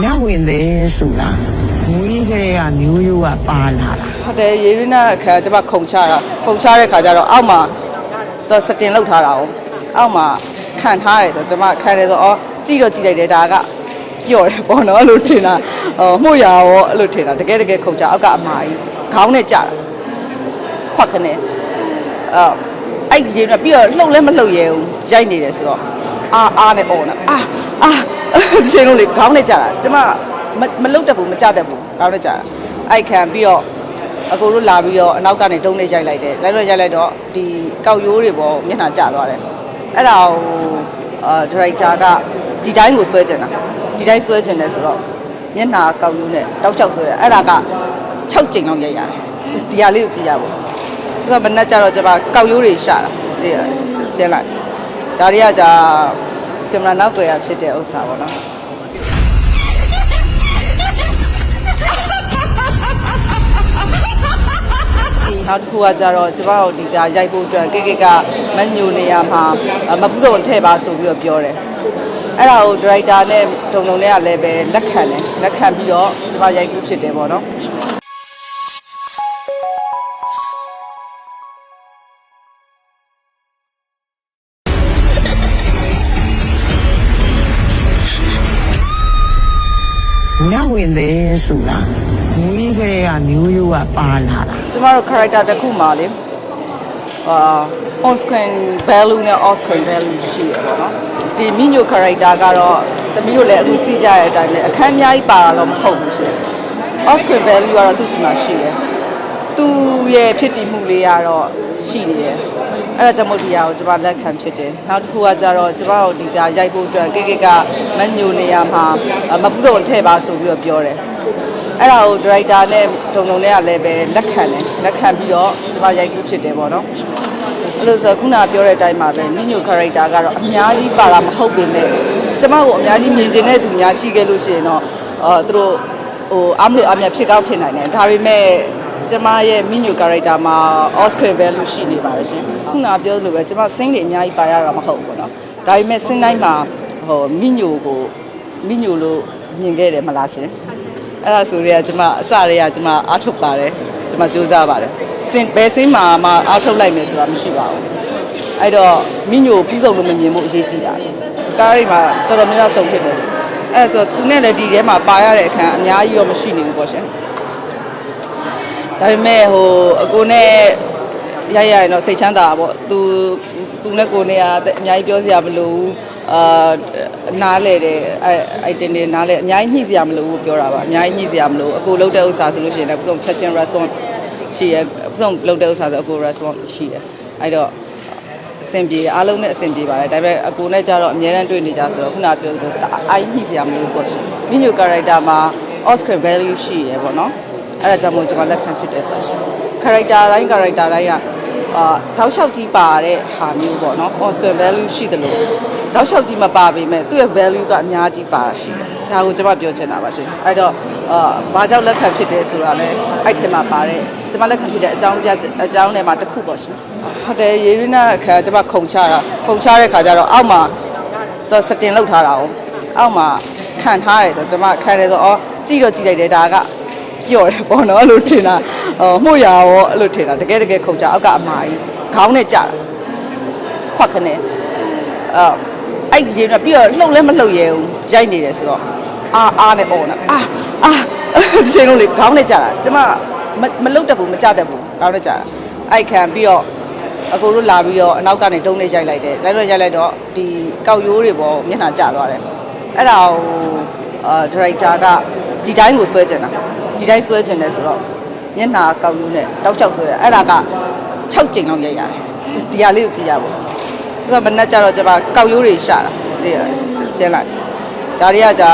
မြတ်ဝင်တယ်ဆိုတာမွေးကလေးကမျိုးရိုးကပါလာတာဟုတ်တယ်ရေရင်းနာခါကျမခုံချတာခုံချတဲ့ခါကျတော့အောက်မှာတော့စတင်လောက်ထားတာ哦အောက်မှာခံထားတယ်ဆိုတော့ကျမခံတယ်ဆိုတော့ကြည့်တော့ကြည့်လိုက်တယ်ဒါကပြော့တယ်ပေါ့နော်အဲ့လိုထင်တာဟိုမှုရရောအဲ့လိုထင်တာတကယ်တကယ်ခုံချအောက်ကအမာကြီးခေါင်းနဲ့ကြတာခွက်ခနဲ့အဲ့အဲ့ရေရင်းပြီးတော့လှုပ်လဲမလှုပ်ရဲဘူးရိုက်နေတယ်ဆိုတော့အာအာနဲ့អော်နေအာအာ ဒီချိန်လုံးလေခေါင်းနဲ့ကြတာကျမမမလှုပ်တတ်ဘူးမကြတတ်ဘူးခေါင်းနဲ့ကြတာအဲ့ခံပြီးတော့အကိုတို့လာပြီးတော့အနောက်ကနေတုံးနေရိုက်လိုက်တယ်လိုက်တော့ရိုက်လိုက်တော့ဒီကောက်ရိုးတွေပေါ်မျက်နှာကျသွားတယ်အဲ့ဒါကိုအာဒါရိုက်တာကဒီတိုင်းကိုဆွဲကျင်တာဒီတိုင်းဆွဲကျင်တယ်ဆိုတော့မျက်နှာကောက်ရိုးနဲ့တောက်ချောက်ဆွဲတယ်အဲ့ဒါက6ကြိမ်လောက်ရိုက်ရတယ်ဒီဟာလေးကိုကြည့်ရပါဘူးဒါကမနဲ့ကျတော့ကျွန်မကောက်ရိုးတွေရှာတာဒီကျင်းလိုက်ဒါတွေကじゃ ကင်မရာနောက်တွေ့ရဖြစ်တဲ့ဥစ္စာပေါ့နော်ဒီနောက်တစ်ခုကကြတော့ကျမတို့ဒီကရိုက်ဖို့အတွက်ကိကိကမညိုနေရမှာအမပူစုံထည့်ပါဆိုပြီးတော့ပြောတယ်အဲ့ဒါကိုဒရိုက်တာနဲ့ဒုံဒုံနဲ့ကလည်းပဲလက်ခံတယ်လက်ခံပြီးတော့ကျမရိုက်ဖို့ဖြစ်တယ်ပေါ့နော် မြတ်ဝင်တယ်ဆိုတာမွေးကလေးကမျိုးရိုးကပါလာတာကျမတို့ character တစ်ခုမှာလေအာ on screen value နဲ့ off screen value ရှိရပေါ့နော်ဒီမိညို character ကတော့သမီးတို့လည်းအခုကြည့်ကြရတဲ့အတိုင်းပဲအခန်းအများကြီးပါတာတော့မဟုတ်ဘူးရှင် off screen value ကတော့သူ့စီမှာရှိတယ် သူရဲ့ဖြစ်တည်မှုလေးကတော့ရှိနေတယ်အဲ့ဒါကြောင့်မို့ဒီဟာကိုကျမလက်ခံဖြစ်တယ်နောက်တစ်ခုကကြတော့ကျမတို့ဒီကရိုက်ဖို့အတွက်ကိကိကမညိုနေရမှာမပူစုံထည့်ပါဆိုပြီးတော့ပြောတယ်အဲ့ဒါကိုဒရိုက်တာနဲ့ဒုံဒုံနဲ့ကလည်းပဲလက်ခံတယ်လက်ခံပြီးတော့ကျမရိုက်ကူးဖြစ်တယ်ပေါ့နော်အဲ့လိုဆိုခုနပြောတဲ့အတိုင်းမှာပဲမိညို character ကတော့အများကြီးပါတာမဟုတ်ပေမဲ့ကျမကိုအများကြီးမြင်ကျင်တဲ့သူများရှိခဲ့လို့ရှိရင်တော့အော်သူတို့ဟိုအမလို့အမြတ်ဖြစ်ကောက်ဖြစ်နိုင်တယ်ဒါပေမဲ့ ကျမရဲ့မိညို character မှာ Oscar value ရှိနေပါတယ်ရှင်ခုနပြောသလိုပဲကျမစင်းတွေအများကြီးပါရတာမဟုတ်ဘူးပေါ့နော်ဒါပေမဲ့စင်းတိုင်းမှာဟိုမိညိုကိုမိညိုလို့မြင်ခဲ့တယ်မလားရှင်အဲ့ဒါဆိုရဲကျမအစရဲကကျမအားထုတ်ပါတယ်ကျမစူးစမ်းပါတယ်စင်ဘယ်စင်းမှာမှအားထုတ်လိုက်မယ်ဆိုတာမရှိပါဘူးအဲ့တော့မိညိုပြီးဆုံးလို့မမြင်ဖို့အရေးကြီးတာကားရိမှာတော်တော်များများဆုံးဖြစ်တယ်အဲ့ဒါဆိုသူနဲ့လည်းဒီထဲမှာပါရတဲ့အခန်းအများကြီးတော့မရှိနေဘူးပေါ့ရှင် ဒါပေမဲ့ဟိုအကိုနဲ့ရရရင်တော့စိတ်ချမ်းသာတာပေါ့သူသူနဲ့ကိုနဲ့ကအများကြီးပြောစရာမလိုဘူးအာနားလေတယ်အဲ့အဲ့တင်နေနားလေအများကြီးညှိစရာမလိုဘူးပြောတာပါအများကြီးညှိစရာမလိုဘူးအကိုလုံးတဲ့ဥစ္စာဆိုလို့ရှိရင်လည်းပုံချက်ချင်း response ရှိရပုံလုံးတဲ့ဥစ္စာဆိုအကို response ရှိတယ်အဲ့တော့အဆင်ပြေအားလုံးနဲ့အဆင်ပြေပါတယ်ဒါပေမဲ့အကိုနဲ့ကြတော့အများတန်းတွေ့နေကြဆိုတော့ခုနပြောသလိုအာညှိစရာမလိုဘူးပေါ့ရှင်မိညို character မှာ Oscar value ရှိရပေါ့နော် အဲ့ဒါကြောင့်မို့ကျွန်မလက်ခံဖြစ်တယ်ဆိုတော့ character တိုင်း character တိုင်းကအာထောက်လျှောက်ကြီးပါတဲ့ဟာမျိုးပေါ့နော် Oscar value ရှိတယ်လို့ထောက်လျှောက်ကြီးမပါပေမဲ့သူ့ရဲ့ value ကအများကြီးပါရှိတယ်ဒါကိုကျွန်မပြောချင်တာပါရှင်အဲ့တော့အာဘာကြောင့်လက်ခံဖြစ်တယ်ဆိုတာလဲအဲ့ထဲမှာပါတယ်ကျွန်မလက်ခံဖြစ်တဲ့အကြောင်းပြအကြောင်းထဲမှာတစ်ခုပေါ့ရှင်ဟုတ်တယ်ရေရင်းနာခါကျွန်မခုံချတာခုံချတဲ့ခါကျတော့အောက်မှာတော့စတင်လောက်ထားတာ哦အောက်မှာခံထားတယ်ဆိုတော့ကျွန်မခံတယ်ဆိုတော့ကြည့်တော့ကြည့်လိုက်တယ်ဒါက ပြော့တယ်ပေါ့နော်အဲ့လိုထင်တာဟိုမှုရရောအဲ့လိုထင်တာတကယ်တကယ်ခုံချအောက်ကအမာကြီးခေါင်းနဲ့ကြတာခွက်ခနဲ့အဲ့အဲ့ရေရပြီးတော့လှုပ်လဲမလှုပ်ရဲဘူးရိုက်နေတယ်ဆိုတော့အာအာနဲ့អော်နေအာအာဒီချိန်လုံးလေခေါင်းနဲ့ကြတာကျမမမလှုပ်တတ်ဘူးမကြတတ်ဘူးခေါင်းနဲ့ကြတာအဲ့ခံပြီးတော့အကိုတို့လာပြီးတော့အနောက်ကနေတုံးနေရိုက်လိုက်တယ်လိုက်တော့ရိုက်လိုက်တော့ဒီကောက်ရိုးတွေပေါ်မျက်နှာကျသွားတယ်အဲ့ဒါကိုအာဒါရိုက်တာကဒီတိုင်းကိုဆွဲကျင်တာ ဒီတိုင်းဆွဲကျင်တယ်ဆိုတော့မျက်နှာကောက်ရိုးနဲ့တောက်ချောက်ဆွဲတယ်အဲ့ဒါက6ကြိမ်လောက်ရိုက်ရတယ်ဒီဟာလေးကိုကြည့်ရပါဘူးဒါကမနဲ့ကြတော့ကျွန်မကောက်ရိုးတွေရှာတာဒီကျင်းလိုက်ဒါတွေကじゃ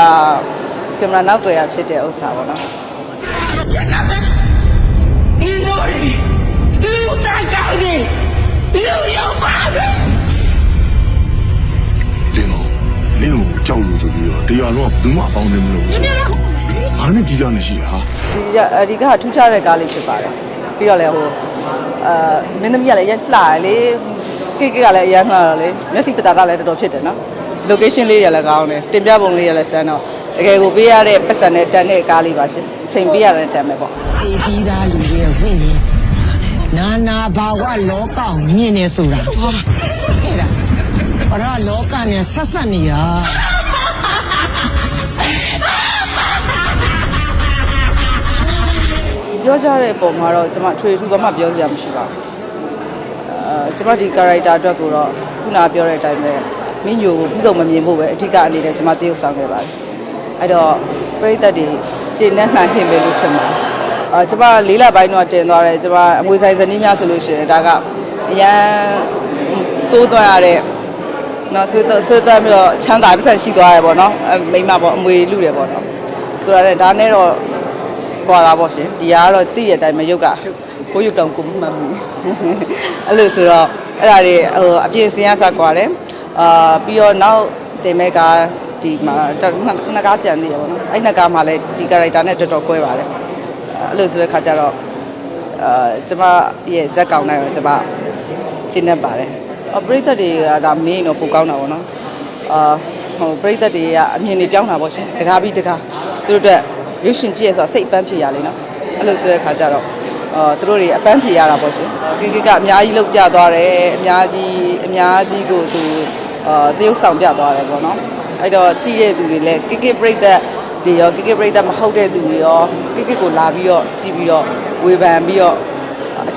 ကင်မရာနောက်တွေ့ရဖြစ်တဲ့ဥစ္စာပေါ့နော်ဒီလိုဒီလိုတိုင်တောင်းနေဒီလိုရောက်ပါပဲတင်းတော့နင်းကိုကြောက်လို့ဆိုပြီးတော့တရားလုံးကဘူးမှအပေါင်းနေမလို့ဆိုငါ နဲ့ဒီလာနေရှိဟာဒီကဒီကထူးခြားတဲ့ကားလေးဖြစ်ပါတယ်ပြီးတော့လည်းဟိုအာမင်းသမီးကလည်းရလှရလေကိကိကလည်းအရန်လှတော့လေမျက်စိပတာကလည်းတော်တော်ဖြစ်တယ်နော် location လေးရလည်းကောင်းတယ်တင်ပြပုံလေးရလည်းစမ်းတော့တကယ်ကိုပေးရတဲ့ပတ်စံနဲ့တန်တဲ့ကားလေးပါရှင်အချိန်ပေးရတဲ့တန်ပဲပေါ့အေးပြီးသားလူတွေရဲ့ဝိညာဉ်နာနာဘာဝလောကကိုမြင်နေဆိုတာဟာအဲ့ဒါဘာလို့လောကနဲ့ဆက်ဆက်နေတာ ပြောကြတဲ့ပုံမှာတော့ကျွန်မထွေထူးဘာမှပြောစရာမရှိပါဘူးအဲကျွန်မဒီ character အတွက်ကိုတော့ခုနပြောတဲ့အတိုင်းပဲမင်းညိုကိုပြုစုံမမြင်ဖို့ပဲအထူးအနေနဲ့ကျွန်မတရုပ်ဆောင်ခဲ့ပါတယ်အဲ့တော့ပရိသတ်တွေခြေနဲ့နှံဟင်ပဲလို့ထင်ပါတယ်အဲကျွန်မလေးလပိုင်းတော့တင်သွားတယ်ကျွန်မအမွေဆိုင်ဇနီးများဆိုလို့ရှိရင်ဒါကအရန်စိုးသွမ်းရတဲ့နော်ဆွေးတော့ဆွေးသွမ်းပြီးတော့ချမ်းသာပတ်စံရှိသွားရပေါ့နော်အဲမိမပေါ့အမွေလူတယ်ပေါ့နော်ဆိုတော့ဒါနဲ့တော့ ကွာတာပေါ့ရှင်ဒီကတော့တိရတဲ့အတိုင်းမရုပ်ကကိုရုပ်တောင်ကိုမမှတ်ဘူးအဲ့လိုဆိုတော့အဲ့ဒါတွေဟိုအပြင်စင်ရစကွာတယ်အာပြီးတော့နောက်တင်မဲ့ကဒီမှာကျွန်တော်နှစ်ကားကြံသေးရပါတော့အဲ့နှစ်ကားမှာလည်းဒီ character နဲ့တော်တော်ကွဲပါတယ်အဲ့လိုဆိုတဲ့ခါကျတော့အာကျွန်မရဲ့ဇက်ကောင်နိုင်တော့ကျွန်မရှင်းနေပါတယ်အပရိသတ်တွေကဒါမင်းတော့ပိုကောင်းတာပေါ့နော်အာဟိုပရိသတ်တွေကအမြင်တွေပြောင်းတာပေါ့ရှင်တကားပြီးတကားသူတို့အတွက် ရုပ်ရှင်ကြည့်ရဆိုတော့စိတ်အပန်းဖြစ်ရလေနော်အဲ့လိုဆိုတဲ့ခါကျတော့အာသူတို့တွေအပန်းဖြေရတာပေါ့ရှင်ကိကိကအများကြီးလောက်ပြသွားတယ်အများကြီးအများကြီးကိုသူအာတရုပ်ဆောင်ပြသွားတယ်ပေါ့နော်အဲ့တော့ကြည့်ရတဲ့သူတွေလည်းကိကိပရိသတ်တွေရောကိကိပရိသတ်မဟုတ်တဲ့သူတွေရောကိကိကိုလာပြီးတော့ကြည့်ပြီးတော့ဝေဖန်ပြီးတော့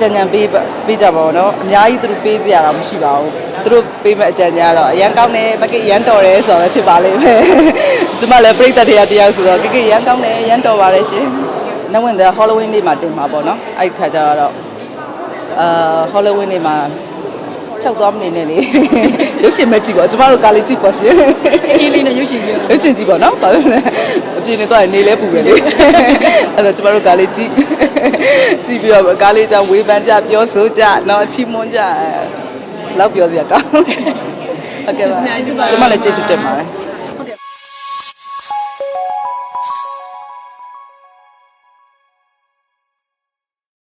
အကြံဉာဏ်ပေးပေးကြပါဘောနော်အများကြီးသူတို့ပေးစရာတော့မရှိပါဘူးသူတို့ပေးမဲ့အကြံဉာဏ်ကတော့အရန်ကောင်းတယ်မကိရန်တော်တယ်ဆိုတော့ပဲဖြစ်ပါလိမ့်မယ်ကျမလည်းပြိတ္တတရားတရားဆိုတော့ကိကိရန်ကောင်းတယ်ရန်တော်ပါတယ်ရှင်နောက်ဝင်တဲ့ Halloween နေ့မှာတင်မှာပေါ့နော်အဲ့ဒီခါကျတော့အာ Halloween နေ့မှာချက်သွားမနေနဲ့လေရုပ်ရှင်မကြည့်ပါကျမတို့ကားလေးကြည့်ပါရှင်အေးလေးနဲ့ရုပ်ရှင်ပြောရုပ်ရှင်ကြည့်ပါနော်ဘာလို့လဲအပြင်နေတော့နေလဲပူတယ်လေအဲ့တော့ကျမတို့ကားလေးကြည့် ကြည့်ပြီးတော့ကားလေးကြောင့်ဝေဖန်ကြပြောဆိုကြနော်ချီးမွမ်းကြအဲလောက်ပြောစရာကောင်းဟုတ်ကဲ့ပါကျမလည်းကျေးဇူးတင်ပါတယ်